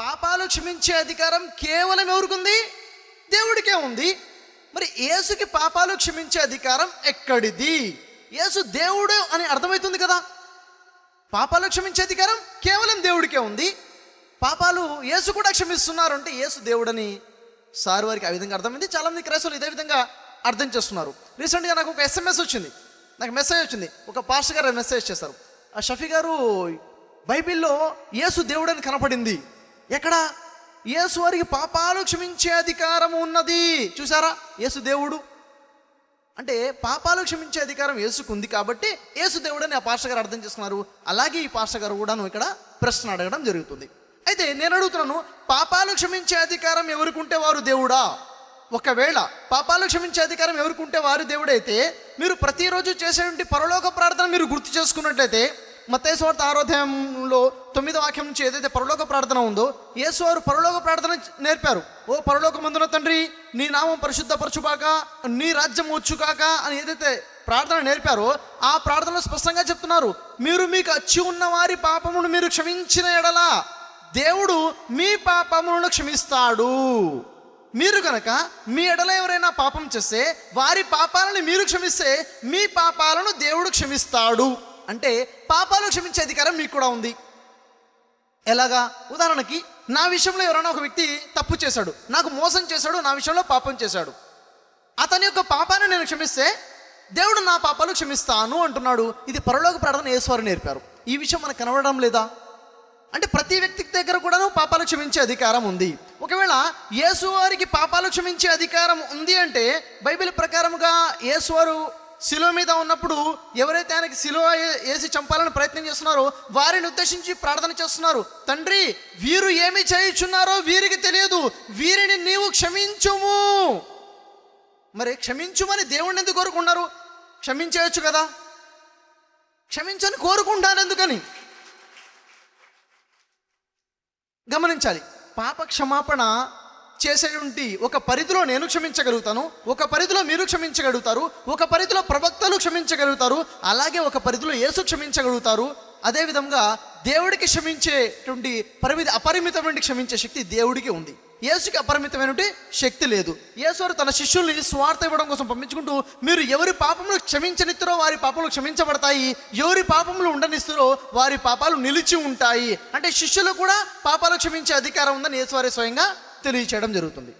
పాపాలు క్షమించే అధికారం కేవలం ఎవరికుంది? దేవుడికే ఉంది. మరి యేసుకి పాపాలు క్షమించే అధికారం ఎక్కడిది? యేసు దేవుడు అని అర్థమవుతుంది కదా. పాపాలు క్షమించే అధికారం కేవలం దేవుడికే ఉంది. పాపాలు యేసు కూడా క్షమిస్తున్నారు అంటే యేసు దేవుడని సార్ వారికి ఆ విధంగా అర్థమైంది. చాలామంది క్రైస్తవులు ఇదే విధంగా అర్థం చేస్తున్నారు. రీసెంట్గా నాకు ఒక ఎస్ఎంఎస్ వచ్చింది. నాకు మెసేజ్ వచ్చింది. ఒక పాస్టర్ గారు మెసేజ్ చేశారు. ఆ షఫీ గారు బైబిల్లో యేసు దేవుడని కనపడింది. ఎక్కడ? యేసు వారికి పాపాలు క్షమించే అధికారం ఉన్నది. చూసారా యేసు దేవుడు. అంటే పాపాలు క్షమించే అధికారం యేసుకు ఉంది కాబట్టి యేసు దేవుడని ఆ పాస్టర్ గారు అర్థం చేసుకున్నారు. అలాగే ఈ పాస్టర్ గారు కూడాను ఇక్కడ ప్రశ్న అడగడం జరుగుతుంది. అయితే నేను అడుగుతున్నాను పాపాలు క్షమించే అధికారం ఎవరుకుంటే వారు దేవుడా? ఒకవేళ పాపాలు క్షమించే అధికారం ఎవరుకుంటే వారు దేవుడైతే మీరు ప్రతిరోజు చేసేటువంటి పరలోక ప్రార్థన మీరు గుర్తు చేసుకున్నట్లయితే మత్తేశ్వార్త ఆరోధ్యాయంలో తొమ్మిదో వాక్యం నుంచి ఏదైతే పరలోక ప్రార్థన ఉందో యేసు వారు పరలోక ప్రార్థన నేర్పారు. ఓ పరలోక మందున తండ్రి నీ నామం పరిశుద్ధపరచుగాక నీ రాజ్యం వచ్చుగాక అని ఏదైతే ప్రార్థన నేర్పారో ఆ ప్రార్థనలో స్పష్టంగా చెప్తున్నారు. మీరు మీకు అచ్చి ఉన్న వారి పాపమును మీరు క్షమించిన ఎడల దేవుడు మీ పాపములను క్షమిస్తాడు. మీరు కనుక మీ ఎడల ఎవరైనా పాపం చేస్తే వారి పాపాలను మీరు క్షమిస్తే మీ పాపాలను దేవుడు క్షమిస్తాడు. అంటే పాపాలు క్షమించే అధికారం మీకు కూడా ఉంది. ఎలాగా? ఉదాహరణకి నా విషయంలో ఎవరైనా ఒక వ్యక్తి తప్పు చేశాడు. నాకు మోసం చేశాడు నా విషయంలో పాపం చేశాడు. అతని యొక్క పాపాన్ని నేను క్షమిస్తే దేవుడు నా పాపాలు క్షమిస్తాను అంటున్నాడు. ఇది పరలోక ప్రార్థన యేసువారు నేర్పారు. ఈ విషయం మనకు కనబడడం లేదా? అంటే ప్రతి వ్యక్తి దగ్గర కూడాను పాపాలు క్షమించే అధికారం ఉంది. ఒకవేళ యేసు వారికి పాపాలు క్షమించే అధికారం ఉంది అంటే బైబిల్ ప్రకారముగా యేసువారు శిలువ మీద ఉన్నప్పుడు ఎవరైతే ఆయనకి శిలువ వేసి చంపాలని ప్రయత్నం చేస్తున్నారో వారిని ఉద్దేశించి ప్రార్థన చేస్తున్నారు. తండ్రి వీరు ఏమి చేయుచున్నారో వీరికి తెలియదు. వీరిని నీవు క్షమించుము. మరి క్షమించుమని దేవుణ్ణి ఎందుకు కోరుకున్నారు క్షమించవచ్చు కదా. క్షమించని కోరుకుంటాను ఎందుకని? గమనించాలి. పాప క్షమాపణ చేసేటువంటి ఒక పరిధిలో నేను క్షమించగలుగుతాను ఒక పరిధిలో మీరు క్షమించగలుగుతారు ఒక పరిధిలో ప్రవక్తలు క్షమించగలుగుతారు అలాగే ఒక పరిధిలో యేసు క్షమించగలుగుతారు. అదేవిధంగా దేవుడికి క్షమించేటువంటి పరిమితి అపరిమితమైన క్షమించే శక్తి దేవుడికి ఉంది. యేసుకి అపరిమితమైనటువంటి శక్తి లేదు. యేసువారు తన శిష్యుల్ని స్వార్థ ఇవ్వడం కోసం పంపించుకుంటూ మీరు ఎవరి పాపములు క్షమించనిస్తారో వారి పాపములు క్షమించబడతాయి ఎవరి పాపములు ఉండనిస్తారో వారి పాపాలు నిలిచి ఉంటాయి. అంటే శిష్యులు కూడా పాపాలు క్షమించే అధికారం ఉందని యేసువారి స్వయంగా తెలియచేయడం జరుగుతుంది.